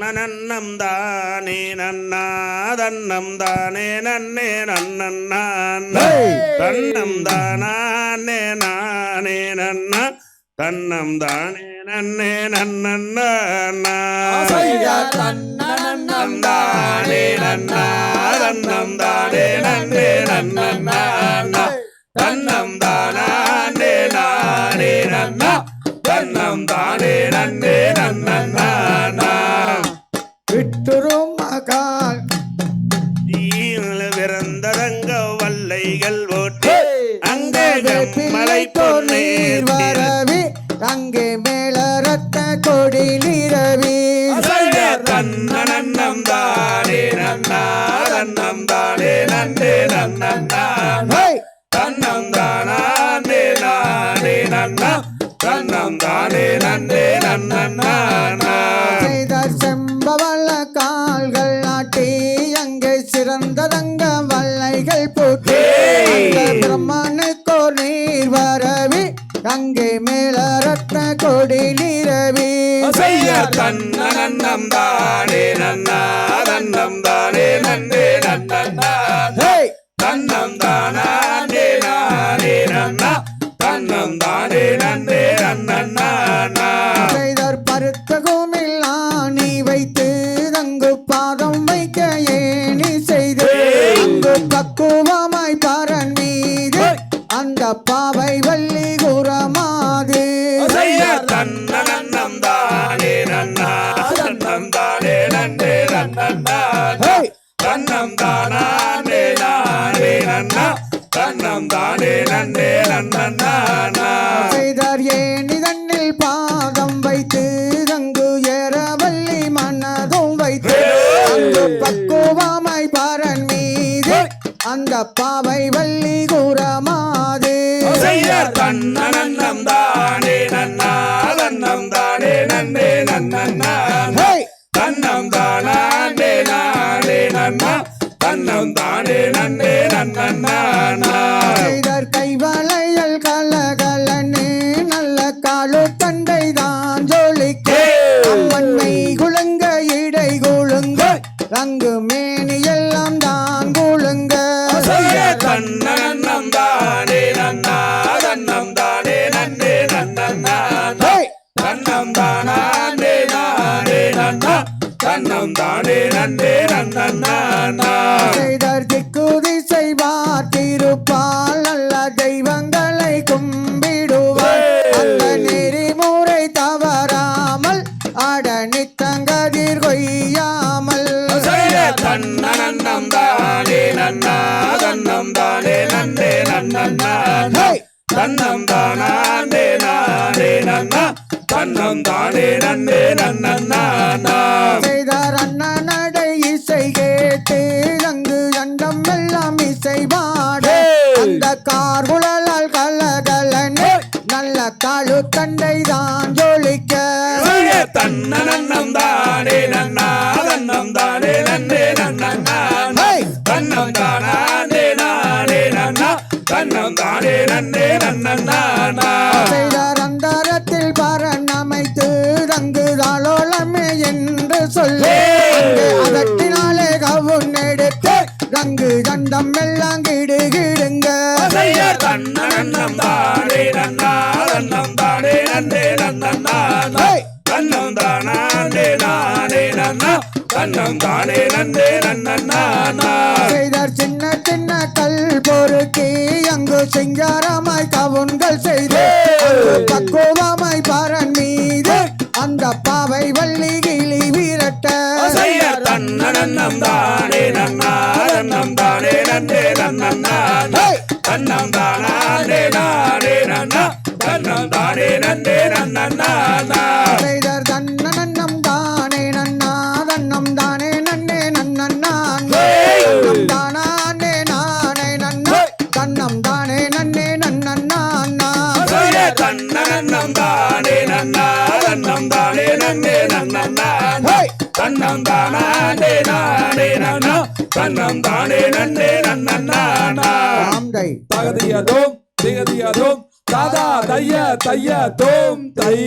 நன்னம் தானே நன்னா தன்னம் தானே நன்னே நன்னன்னா தன்னம் தானே நானே நன்னா தன்னம் தானே நன்னே நன்னன்னா ஆசையா தன்னனம் நன்னம் தானே நன்னா தன்னம் தானே நன்னே நன்னன்னா தன்னம் தானே நானே நன்னா தன்னம் தானே நன்னே நன்னா தன்னம் தானே நன்னே நன்னன்னா தன்னம் தானே நானே நன்னா. தன்னம் தானே நன்னே நன்னன்னா செய்த செம்பவள கால்கள் நாட்டி அங்கே சிறந்ததங்க வல்லைகள் போட்டு அந்த பிரம்மனுக்கோர் நீர் வரவி அங்கே மேல ரத்ன கொடி நிரவி செய்ய தன்னனம் தானே நன்னா தன்னம் தானே நன்னே ஹேய்! தன்னம் தானே நானே நன்னா. தன்னம் தானே நன்னே நன்னன்னா செய்தர் பருத்த கோமில் ஆணி வைத்து அங்கு பாதம் வைக்க ஏணி செய்து அங்கு பக்குவமாய் பரன் மீது அந்த பாவை நன்னே நன்னன்னா செய்தார் ஏணி தன்னில் பாதம் வைத்து அங்கு ஏறவல்லி மனதும் வைத்து பக்குவமாய் பரன் மீது அந்த பாவை வள்ளி செய்ய தன்னனம் தானே. ரங்கு மேனி எல்லாம் தான் நன்னா தன்னம் தானே நன்னே! தன்னம் தானே நானே நன்னா தன்னம் தானே நன்னே செய்தர் திசை பார்த்திருப்பால் நல்ல தெய்வங்களை கும்பிடுவார். அந்த நெறிமுறை தவறாமல் அட நித்தங்கதிர் கொய்யாமல் செய்ய தன்னனம் தானே நன்னா தன்னம் தானே நன்னே ஹேய்! தன்னம் தானே நானே நன்னா தன்னம் தானே நன்னே செய்தார் அண்ணன் நடை இசை கேட்டு அங்கு அண்டம் எல்லாம் இசை பாட அந்த கார்குழலால் கலகலன்னு நல்ல காலு தண்டை தான் ஜொலிக்க. தன்னனம் நன்னா தன்னம் தானே நன்னே நன்னன்னா செய்தார் அந்தரத்தில் பரன் அமைத்து அங்கு தாளோளமே என்று சொல்லி அதட்டினாலே கவுன் எடுத்து ரங்கு தண்டம் எல்லாம் கிடுகிடுங்க செய்ய தன்னனம் தானே நன்னா தன்னம் தானே நன்னே நன்னன்னா ஹேய்! தன்னம் தானே நானே நன்னா தன்னம் தானே சிங்காரமாய் கவுன்கள் செய்து பக்குவமாய் பரன் மீது அந்த பாவை வள்ளி கிளி விரட்ட. செய்ய தன்னனம் தானே நன்னா தன்னம் தானே நன்னே நன்னன்னா ஹேய்! தன்னம் தானே நானே நன்னா தன்னம் தானே தன்னம் தானே நானே நன்னா. தன்னம் தானே நன்னே நன்னன்னா ஆம்தை தகதியதோம் திகதியதோம். தாதா தைய தைய தோம் தை.